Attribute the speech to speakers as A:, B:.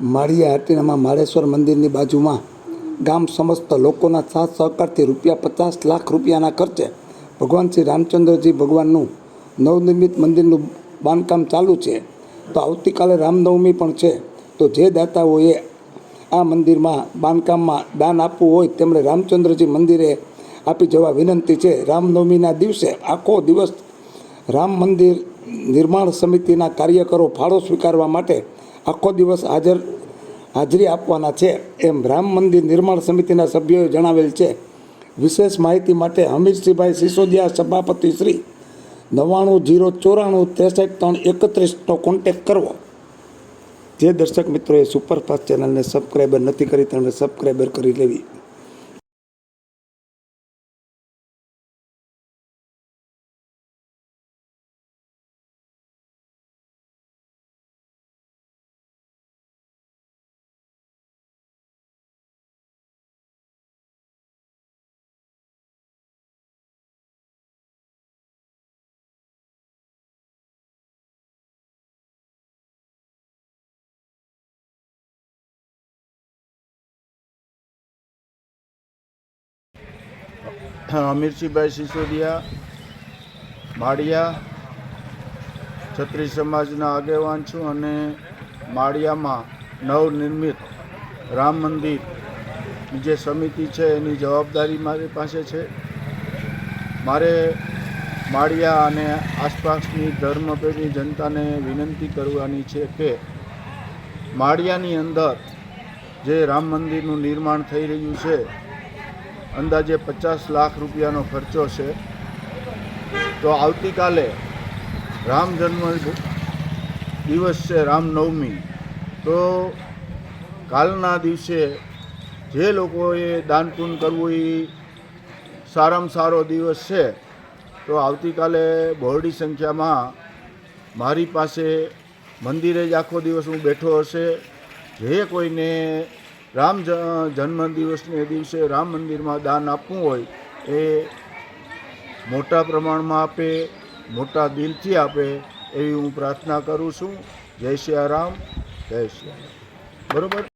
A: માળિયા હાટીનામાં માળેશ્વર મંદિરની બાજુમાં ગામ સમસ્ત લોકોના સાથ સહકારથી રૂપિયા પચાસ લાખ રૂપિયાના ખર્ચે ભગવાન શ્રી રામચંદ્રજી ભગવાનનું નવનિર્મિત મંદિરનું બાંધકામ ચાલુ છે. તો આવતીકાલે રામનવમી પણ છે. તો જે દાતાઓએ આ મંદિરમાં બાંધકામમાં દાન આપવું હોય તેમણે રામચંદ્રજી મંદિરે આપી જવા વિનંતી છે. રામનવમીના દિવસે આખો દિવસ રામ મંદિર નિર્માણ સમિતિના કાર્યકરો ફાળો સ્વીકારવા માટે આખો દિવસ હાજર, હાજરી આપવાના છે. એમ રામ મંદિર નિર્માણ સમિતિના સભ્યોએ જણાવેલ છે. વિશેષ માહિતી માટે હમીરસિંહભાઈ સિસોદિયા સભાપતિ શ્રી નવ્વાણું જીરો ચોરાણું ત્રેસઠ ત્રણ એકત્રીસનો કોન્ટેક કરવો. જે દર્શક મિત્રોએ સુપરફાસ્ટ ચેનલને સબસ્ક્રાઈબર નથી કરી તેમણે સબસ્ક્રાઈબર કરી લેવી.
B: અમીરસિંહભાઈ સિસોદિયા, માળિયા, છત્રી સમાજના આગેવાન છું અને માળિયામાં નવનિર્મિત રામ મંદિર જે સમિતિ છે એની જવાબદારી મારી પાસે છે. મારે માળિયા અને આસપાસની ધર્મપ્રેમી જનતાને વિનંતી કરવાની છે કે માળિયાની અંદર જે રામ મંદિરનું નિર્માણ થઈ રહ્યું છે અંદાજે પચાસ લાખ રૂપિયાનો ખર્ચો છે. તો આવતીકાલે રામ જન્મ દિવસ છે રામનવમી તો કાલના દિવસે જે લોકોએ દાન પુણ્ય કરવું એ સારામાં સારો દિવસ છે, તો આવતીકાલે બહોળી સંખ્યામાં મારી પાસે મંદિરે જ આખો દિવસ હું બેઠો હશે. જે કોઈને રામ જન્મ દિવસને દિવસે રામ મંદિરમાં દાન આપવું હોય એ મોટા પ્રમાણમાં આપે, મોટા દિલથી આપે એવી હું પ્રાર્થના કરું છું. જય શ્રી રામ, જય શ્રી રામ. બરોબર?